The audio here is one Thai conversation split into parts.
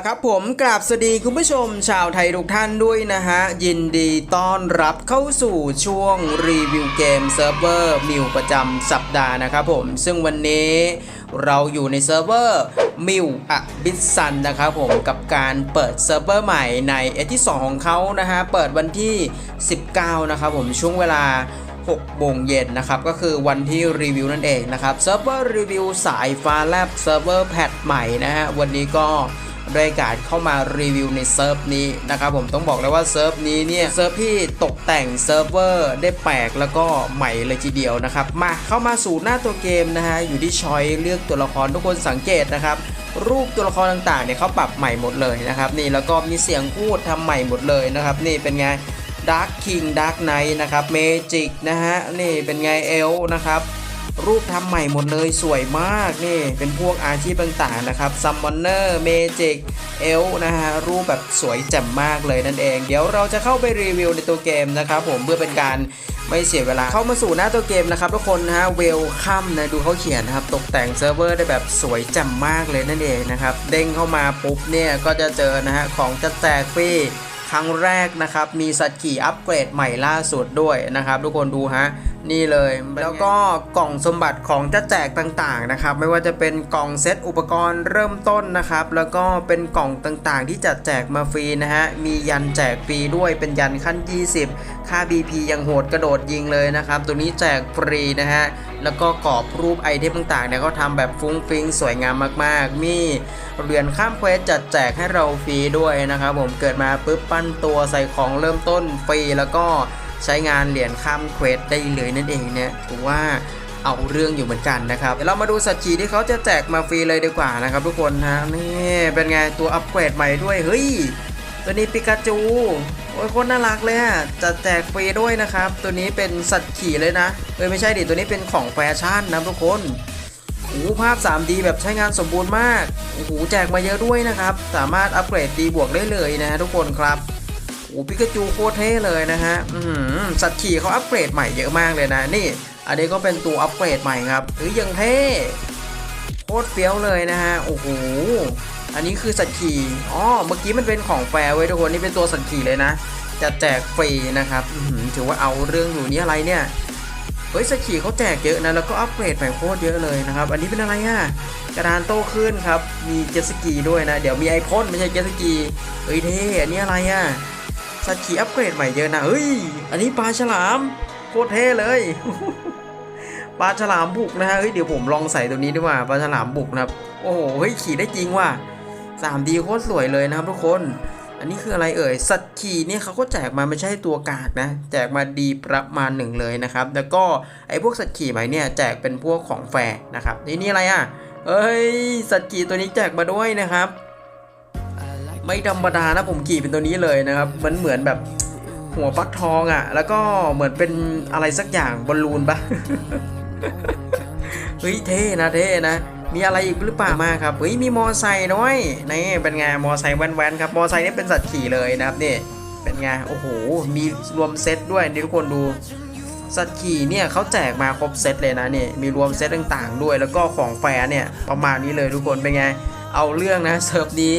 ละครับผมกราบสวัสดีคุณผู้ชมชาวไทยทุกท่านด้วยนะฮะ ยินดีต้อนรับเข้าสู่ช่วงรีวิวเกมเซิร์ฟเวอร์มิวประจำสัปดาห์นะครับผม ซึ่งวันนี้เราอยู่ในเซิร์ฟเวอร์มิวอะบิสซันนะครับผมกับการเปิดเซิร์ฟเวอร์ใหม่ในเอที่2ของเขานะฮะ เปิดวันที่ 19 นะครับผมช่วงเวลา6โมงเย็นนะครับ ก็คือวันที่รีวิวนั่นเองนะครับเซิร์ฟเวอร์รีวิวสายฟ้าแลบเซิร์ฟเวอร์แพทใหม่นะฮะ วันนี้ก็ ได้การเข้ามารีวิวในเซิร์ฟนี้นะครับผมต้องบอกเลยว่าเซิร์ฟนี้เนี่ยเซิร์ฟที่ตกแต่งเซิร์ฟเวอร์ได้แปลกแล้วก็ใหม่เลยทีเดียวนะครับมาเข้ามาสู่หน้าตัวเกมนะฮะอยู่ที่ช้อยเลือกตัวละครทุกคนสังเกตนะครับรูปตัวละครต่างๆเนี่ยเขาปรับใหม่หมดเลยนะครับนี่แล้วก็มีเสียงพูดทำใหม่หมดเลยนะครับนี่เป็นไง Dark King Dark Knight นะครับ Magic นะฮะนี่เป็นไงเอลนะครับ รูปทำใหม่หมดเลยสวยมากนี่ เป็นพวกอาชีพต่างๆนะครับ Summoner Magic เอลนะฮะรูปแบบสวยแจ่มมากเลยนั่นเอง เดี๋ยวเราจะเข้าไปรีวิวในตัวเกมนะครับผมเพื่อเป็นการไม่เสียเวลาเข้ามาสู่หน้าตัวเกมนะครับทุกคนนะฮะเวลคัมนะดูเขาเขียนนะครับ ตกแต่งเซิร์ฟเวอร์ได้แบบสวยแจ่มมากเลยนั่นเองนะครับ เด้งเข้ามาปุ๊บเนี่ยก็จะเจอนะฮะของจะแจกฟรีครั้งแรกนะครับ มีสัตว์ขี่อัปเกรดใหม่ล่าสุดด้วยนะครับ ทุกคนดูฮะ นี่เลยแล้วก็กล่องสมบัติของจะแจกต่างๆนะครับ ไม่ว่าจะเป็นกล่องเซตอุปกรณ์เริ่มต้นนะครับ แล้วก็เป็นกล่องต่างๆ ที่จัดแจกมาฟรีนะฮะมียันแจกฟรีด้วยเป็นยันขั้น 20 ค่า BP ยังโหดกระโดดยิงเลยนะครับ ตัวนี้แจกฟรีนะฮะแล้วก็กรอบรูปไอเทมต่างๆเนี่ยก็ทำแบบฟุ้งฟิ้งสวยงามมากๆ มีเหรียญข้ามเควสจัดแจกให้เราฟรีด้วยนะครับผมเกิดมาปุ๊บปั้นตัวใส่ของเริ่มต้นฟรีแล้วก็ ใช้งานเหรียญข้ามเควสได้เลยนั่นเองเนี่ยถือว่าเอาเรื่องอยู่เหมือนกันนะครับ เดี๋ยวเรามาดูสัตว์ขี่ที่เขาจะแจกมาฟรีเลยดีกว่านะครับทุกคนฮะนี่เป็นไงตัวอัปเกรดใหม่ด้วยเฮ้ยตัวนี้ปิกาจูโอ้ยโคนน่ารักเลยอะจะแจกฟรีด้วยนะครับ ตัวนี้เป็นสัตว์ขี่เลยนะเอ้ยไม่ใช่ดิตัวนี้เป็นของแฟชั่นนะทุกคนโอ้โหภาพ 3D แบบใช้งานสมบูรณ์มากโอ้โหแจกมาเยอะด้วยนะครับ สามารถอัปเกรดดีบวกได้เลยนะทุกคนครับ โอ้ปิกาจูโคตรเท่เลยนะฮะอือหือสัตว์ขี่เขาอัปเกรดใหม่เยอะมากเลยนะ นี่ อันนี้ก็เป็นตัวอัปเกรดใหม่ครับเฮ้ยยังเท่โคตรเฟี้ยวเลยนะฮะ โอ้โห อันนี้คือสัตว์ขี่ อ๋อ เมื่อกี้มันเป็นของแฟร์ไว้ยทุกคน นี่เป็นตัวสัตว์ขี่เลยนะ จะแจกฟรีนะครับอืถือว่าเอาเรื่องอยู่นี่อะไรเนี่ย เฮ้ยสัตว์ขี่เขาแจกเยอะนะ แล้วก็อัปเกรดใหม่โคตรเยอะเลยนะครับ อันนี้เป็นอะไรอะกระดานโต้ขึ้นครับ มีเจ็ตสกีด้วยนะ เดี๋ยวมีไอพ่นไม่ใช่เจ็ตสกีเฮ้ยเท่ อันนี้อะไรอะ สัตว์ขี่อัปเกรดใหม่เยอะนะเฮ้ย อันนี้ปลาฉลามโคตรเท่เลยปลาฉลามบุกนะฮะเฮ้ยเดี๋ยวผมลองใส่ตัวนี้ดีกว่าปลาฉลามบุกนะครับโอ้โหเฮ้ยขี่ได้จริงว่ะ 3D โคตรสวยเลยนะครับทุกคน อันนี้คืออะไรเอ่ยสัตว์ขี่เนี่ยเขาก็แจกมาไม่ใช่ตัวกากนะ แจกมาดีประมาณหนึ่งเลยนะครับ แล้วก็ไอ้พวกสัตว์ขี่ใหม่เนี่ยแจกเป็นพวกของแฟร์นะครับนี่นี่อะไรอะเอ้ยสัตว์ขี่ตัวนี้แจกมาด้วยนะครับ ไม่ธรรมดานะผมขี่เป็นตัวนี้เลยนะครับมันเหมือนแบบหัวฟักทองอะ่ะ แล้วก็เหมือนเป็นอะไรสักอย่างบอลลูนปะเฮ้ยเท่นะเท่นะมีอะไรอีกหรือเปล่ามาครับเฮ้ยมีมอไซค์ด้วยนี่เป็นไงมอไซค์แว้นๆครับมอไซค์นี่เป็นสัตว์ขี่เลยนะครับนี่เป็นไงโอ้โหมีรวมเซตด้วยนี่ทุกคนดูสัตว์ขี่เนี่ยเขาแจกมาครบเซตเลยนะนี่มีรวมเซตต่างๆ ด้วย แล้วก็ของแฟร์เนี่ยประมาณนี้เลยทุกคนเป็นไง เอาเรื่องนะเซิร์ฟนี้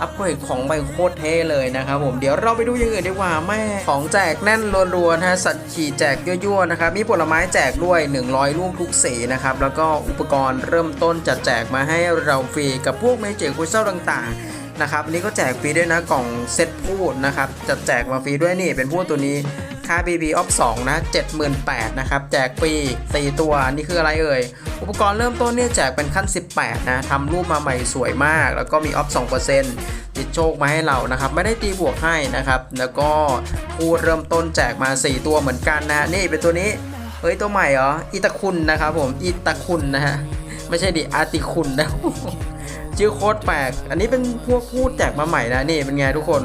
อัปเกรดของใบโคตรเท่เลยนะครับผมเดี๋ยวเราไปดูอย่างอื่นดีกว่าแม่ของแจกแน่นรัวๆนะฮะสัตว์ขี่แจกยั่วๆนะครับมีผลไม้แจกด้วย 100 ลูกทุกสีนะครับแล้วก็อุปกรณ์เริ่มต้นจัดแจกมาให้เราฟรีกับพวกเมจิกคุยเซลต่างๆนะครับอันนี้ก็แจกฟรีด้วยนะกล่องเซตพูดนะครับจัดแจกมาฟรีด้วยนี่เป็นพูดตัวนี้ ค่า BP off 2 นะ78,000นะครับ แจกฟรี 4 ตัว นี่คืออะไรเอ่ย อุปกรณ์เริ่มต้นเนี่ยแจกเป็นขั้น 18 นะทำรูปมาใหม่สวยมาก แล้วก็มี off 2%ติดโชคมาให้เรานะครับ ไม่ได้ตีบวกให้นะครับ แล้วก็พูดเริ่มต้นแจกมา 4 ตัวเหมือนกันนะ นี่เป็นตัวนี้ เฮ้ย ตัวใหม่เหรอ อิตาคุณนะครับผม อิตาคุณนะฮะ ไม่ใช่ดิ อารติคุณนะชื่อโคตรแปลก อันนี้เป็นพวกพูดแจกมาใหม่นะ นี่เป็นไงทุกคน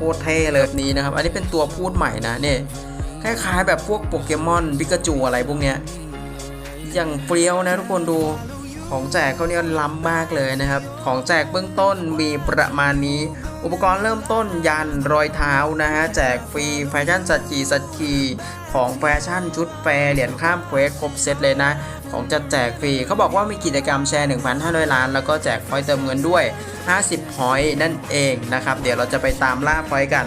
คตรเท่เลยแบบนี้นะครับ อันนี้เป็นตัวพูดใหม่นะเนี่ยคล้ายๆแบบพวกโปเกมอนปิกาจูอะไรพวกเนี้ยอย่างเปรี้ยวนะทุกคนดูของแจกเขาเนี่ยล้ำมากเลยนะครับ ของแจกเบื้องต้นมีประมาณนี้ อุปกรณ์เริ่มต้นยันรอยเท้านะฮะแจกฟรีแฟชั่นสัตว์ขี่สัตว์ขี่ของแฟชั่นชุดแฟร์เหรียญข้ามเควสครบเซตเลยนะ ของจะแจกฟรีเขาบอกว่ามีกิจกรรมแชร์ 1,500 ล้าน แล้วก็แจกพอยต์เติมเงินด้วย 50พอยต์นั่นเองนะครับ เดี๋ยวเราจะไปตามล่าพอยต์กัน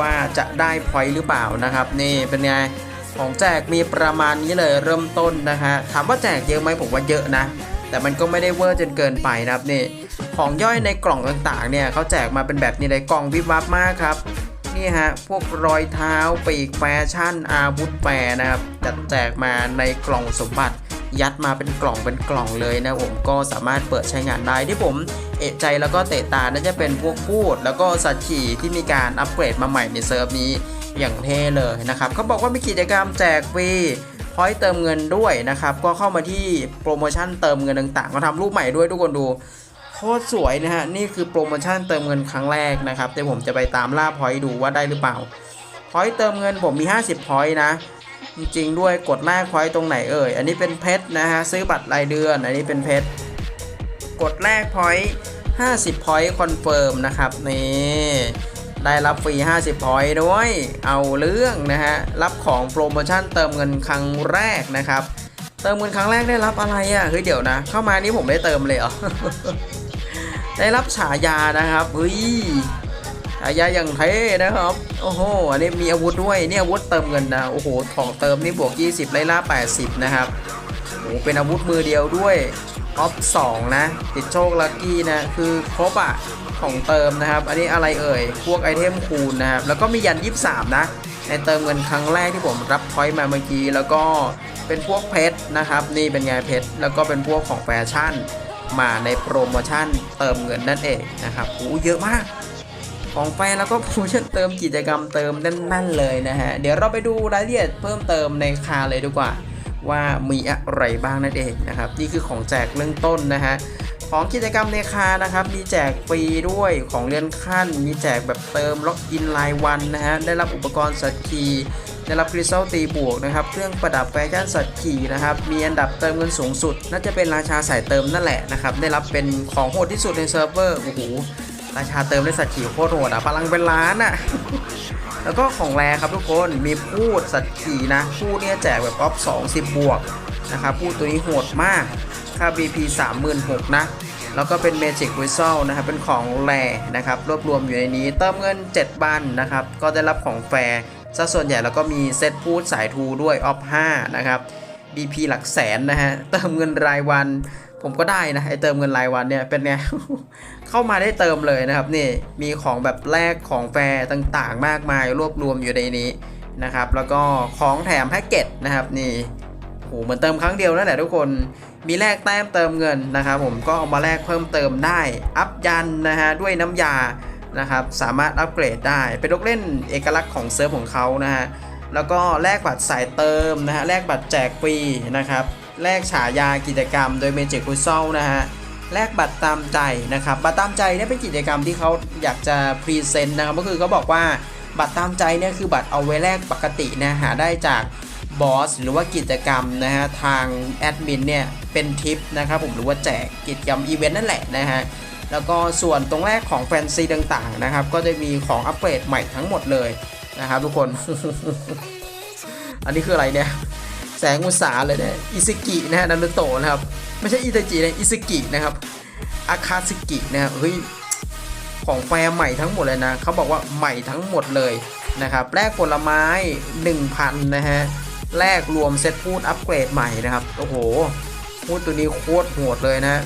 ว่าจะได้พอยต์หรือเปล่านะครับ นี่เป็นไงของแจกมีประมาณนี้เลยเริ่มต้นนะฮะถามว่าแจกเยอะไหมผมว่าเยอะนะ แต่มันก็ไม่ได้เวอร์จนเกินไปนะครับนี่ของย่อยในกล่องต่างๆเนี่ยเขาแจกมาเป็นแบบนี้เลยกล่องวิบวับมากครับนี่ฮะ พวกรอยเท้าปีกแฟชั่นอาวุธแฟร์นะครับจัดแจกมาในกล่องสมบัติ ยัดมาเป็นกล่องเป็นกล่องเลยนะผมก็สามารถเปิดใช้งานได้ที่ผมเอะใจแล้วก็เตะตาน่าจะเป็นพวกพูด แล้วก็สัตว์ขี่ที่มีการอัปเกรดมาใหม่ในเซิร์ฟนี้อย่างเท่เลยนะครับเขาบอกว่ามีกิจกรรมแจกฟรีพอยต์เติมเงินด้วยนะครับ ก็เข้ามาที่โปรโมชั่นเติมเงินต่างๆมาทำรูปใหม่ด้วยทุกคนดูโคตรสวยนะฮะ นี่คือโปรโมชั่นเติมเงินครั้งแรกนะครับเดี๋ยวผมจะไปตามล่าพอยต์ดูว่าได้หรือเปล่าพอยต์เติมเงินผมมี 50พอยต์นะ จริงๆด้วยกดแรกพอยต์ตรงไหนเอ่ย อันนี้เป็นเพชรนะฮะซื้อบัตรรายเดือน อันนี้เป็นเพชรกดแรกพอยต์50พอยต์คอนเฟิร์มนะครับนี่ได้รับฟรี 50พอยต์ด้วย เอาเรื่องนะฮะ รับของโปรโมชั่นเติมเงินครั้งแรกนะครับ เติมเงินครั้งแรกได้รับอะไรอะ่ะ เฮ้ยเดี๋ยวนะ เข้ามานี่ผมได้เติมเลยเหรอ ได้รับฉายานะครับ เฮ้ย ฉายาอย่างเท่นะครับ โอ้โห อันนี้มีอาวุธด้วย นี่อาวุธเติมเงินนะ โอ้โหของเติมนี่บวก 20ไล่ล่า 80 นะครับ โอ้โหเป็นอาวุธมือเดียวด้วยออฟ2นะ ติดโชคลัคกี้นะ คือครบอะของเติมนะครับ อันนี้อะไรเอ่ย พวกไอเทมคูณนะครับ แล้วก็มียัน 23 นะ ในเติมเงินครั้งแรกที่ผมรับพอยต์มาเมื่อกี้ แล้วก็เป็นพวกเพชรนะครับ นี่เป็นไงเพชร แล้วก็เป็นพวกของแฟชั่น มาในโปรโมชั่นเติมเงินนั่นเองนะครับโอ้เยอะมาก ของแฟนแล้วก็โปรโมชั่นเติมกิจกรรมเติมนั่นๆเลยนะฮะ เดี๋ยวเราไปดูรายละเอียดเพิ่มเติมในคาเลยดีกว่า ว่ามีอะไรบ้างนั่นเองนะครับ นี่คือของแจกเรื่องต้นนะฮะของกิจกรรมในคานะครับ มีแจกฟรีด้วยของเลื่อนขั้น มีแจกแบบเติมล็อกอินรายวันนะฮะ ได้รับอุปกรณ์สัตว์ขี่ได้รับคริสตัลตีบวกนะครับ เครื่องประดับแฟชั่นสัตว์ขี่นะครับ มีอันดับเติมเงินสูงสุด น่าจะเป็นราชาสายเติมนั่นแหละนะครับ ได้รับเป็นของโหดที่สุดในเซิร์ฟเวอร์ โอ้โห ราชาเติมได้สัตว์ขี่โคตรโหดอะพลังเป็นล้านอะ แล้วก็ของแรครับทุกคนมีพูดสัตว์ขี่นะ พูดเนี่ยแจกแบบออฟ20บบวกนะครับพูดตัวนี้โหดมากค่า BP 36,000นะ แล้วก็เป็น Magic Whistle นะครับ เป็นของแรนะครับ รวบรวมอยู่ในนี้ เติมเงิน 7 บันนะครับ ก็ได้รับของแฟร์ซะส่วนใหญ่แล้วก็มีเซตพูดสายทูด้วยออฟ5นะครับ DP หลักแสนนะฮะ เติมเงินรายวัน ผมก็ได้นะไอเติมเงินรายวันเนี่ยเป็นไง เข้ามาได้เติมเลยนะครับนี่มีของแบบแลกของแฟร์ต่างๆ มากมายรวบรวมอยู่ในนี้นะครับ แล้วก็ของแถมแพ็กเกจนะครับนี่โหเหมือนเติมครั้งเดียวนั่นแหละทุกคนมีแลกแต้มเติมเงินนะครับผมก็เอามาแลกเพิ่มเติมได้ อัพยันนะฮะด้วยน้ำยานะครับสามารถอัปเกรดได้เป็นลูกเล่นเอกลักษณ์ของเซิร์ฟของเขานะฮะแล้วก็แลกบัตรสายเติมนะฮะแลกบัตรแจกฟรีนะครับ แลกฉายากิจกรรมโดยเมจิกคุซ l นะฮะแลกบัตรตามใจนะครับ บัตรตามใจเนี่ยเป็นกิจกรรมที่เขาอยากจะพรีเซนต์นะครับก็คือเขาบอกว่าบัตรตามใจเนี่ยคือบัตรเอาไว้แลกปกตินะหาได้จากบอสหรือว่ากิจกรรมนะฮะทางแอดมินเนี่ยเป็นทิปนะครับผมหรือว่าแจกกิจกรรมอีเวนต์นั่นแหละนะฮะแล้วก็ส่วนตรงแรกของแฟนซีต่างๆนะครับก็จะมีของอัปเกรดใหม่ทั้งหมดเลยนะครับทุกคน อันนี้คืออะไรเนี่ย แสงอุตสาเลยเนี่ยอิซึกินะฮะนารุโตะนะครับ ไม่ใช่อิตาจินะอิซึกินะครับอาคาซึกินะครับเฮ้ยของแฟร์ใหม่ทั้งหมดเลยนะเขาบอกว่าใหม่ทั้งหมดเลยนะครับแลกผลไม้ 1,000 นะฮะแลกรวมเซตพูดอัปเกรดใหม่นะครับ โอ้โห พูดตัวนี้โคตรโหดเลยนะ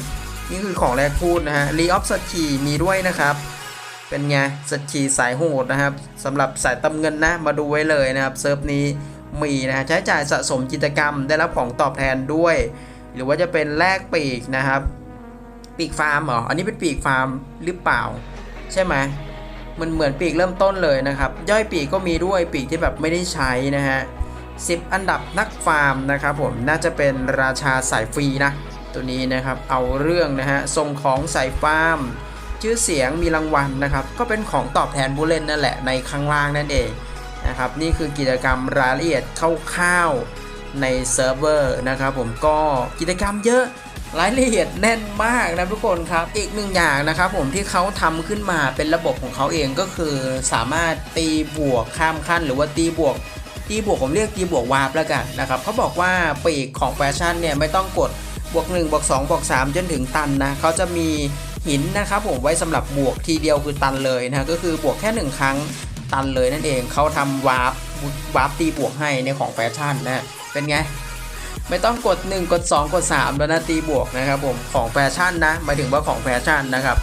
นี่คือของแรกพูดนะฮะรีออฟสกีมีด้วยนะครับ เป็นไงสกีสายโหดนะครับสำหรับสายตำเงินนะ มาดูไว้เลยนะครับ เซิร์ฟนี้ มีนะฮะใช้จ่ายสะสมกิจกรรมได้รับของตอบแทนด้วย หรือว่าจะเป็นแลกปีกนะครับ ปีกฟาร์มเหรออันนี้เป็นปีกฟาร์มหรือเปล่า ใช่ไหมมันเหมือนปีกเริ่มต้นเลยนะครับ ย่อยปีกก็มีด้วยปีกที่แบบไม่ได้ใช้นะฮะ10 อันดับนักฟาร์มนะครับผมน่าจะเป็นราชาสายฟรีนะ ตัวนี้นะครับเอาเรื่องนะฮะส่งของสายฟาร์ม ชื่อเสียงมีรางวัลนะครับ ก็เป็นของตอบแทนผู้เล่นนั่นแหละในข้างล่างนั่นเอง นะครับนี่คือกิจกรรมรายละเอียดคร่าวๆในเซิร์ฟเวอร์นะครับผมก็กิจกรรมเยอะรายละเอียดแน่นมากนะทุกคนครับ อีกหนึ่งอย่างนะครับผมที่เขาทำขึ้นมาเป็นระบบของเขาเองก็คือสามารถตีบวกข้ามขั้น หรือว่าตีบวกตีบวกผมเรียกตีบวกวาร์ปแล้วกันนะครับเขาบอกว่าปีกของแฟชั่นเนี่ยไม่ต้องกดบวก1บวก2บวก3จนถึงตันนะเขาจะมีหินนะครับผมไว้สำหรับบวกทีเดียวคือตันเลยนะก็คือบวกแค่หนึ่งครั้ง ตันเลยนั่นเองเขาทำวาร์ปวาร์ปตีบวกให้ในของแฟชั่นนะเป็นไงไม่ต้องกด 1 กด 2 กด 3 แล้วนะตีบวกนะครับผมของแฟชั่นนะหมายถึงว่าของแฟชั่นนะครับ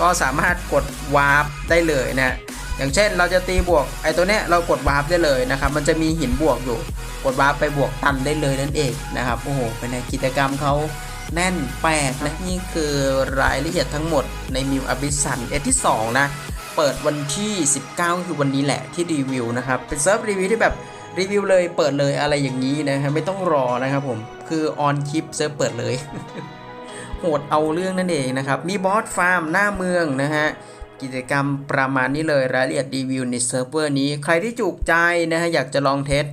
ก็สามารถกดวาร์ปได้เลยนะอย่างเช่นเราจะตีบวกไอ้ตัวเนี้ยเรากดวาร์ปได้เลยนะครับมันจะมีหินบวกอยู่ กดวาร์ปไปบวกตันได้เลยนั่นเองนะครับโอ้โหเป็นไงกิจกรรมเขาแน่นแปดนะนี่คือรายละเอียดทั้งหมดในมิวอบิสันเอที่2นะ เปิดวันที่ 19 คือวันนี้แหละที่รีวิวนะครับเป็นเซิร์ฟรีวิวที่แบบรีวิวเลยเปิดเลยอะไรอย่างนี้นะครับไม่ต้องรอนะครับผมคือออนคลิปเซิร์ฟเปิดเลยโหดเอาเรื่องนั่นเองนะครับ มีบอสฟาร์มหน้าเมืองนะฮะ กิจกรรมประมาณนี้เลยรายละเอียดรีวิวในเซิร์ฟเวอร์นี้ ใครที่จุกใจนะฮะ อยากจะลองเทส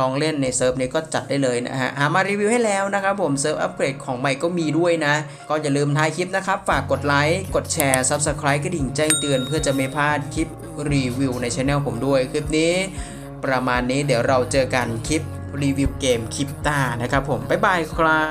ลองเล่นในเซิร์ฟนี้ก็จัดได้เลยนะฮะหามารีวิวให้แล้วนะครับผมเซิร์ฟอัปเกรดของใหม่ก็มีด้วยนะ ก็อย่าลืมท้ายคลิปนะครับ ฝากกดไลค์ กดแชร์ Subscribe กระดิ่งแจ้งเตือนเพื่อจะไม่พลาดคลิปรีวิวในช anel ผมด้วย คลิปนี้ ประมาณนี้เดี๋ยวเราเจอกันคลิปรีวิวเกมคลิปต้านะครับผม บ๊ายบายครับ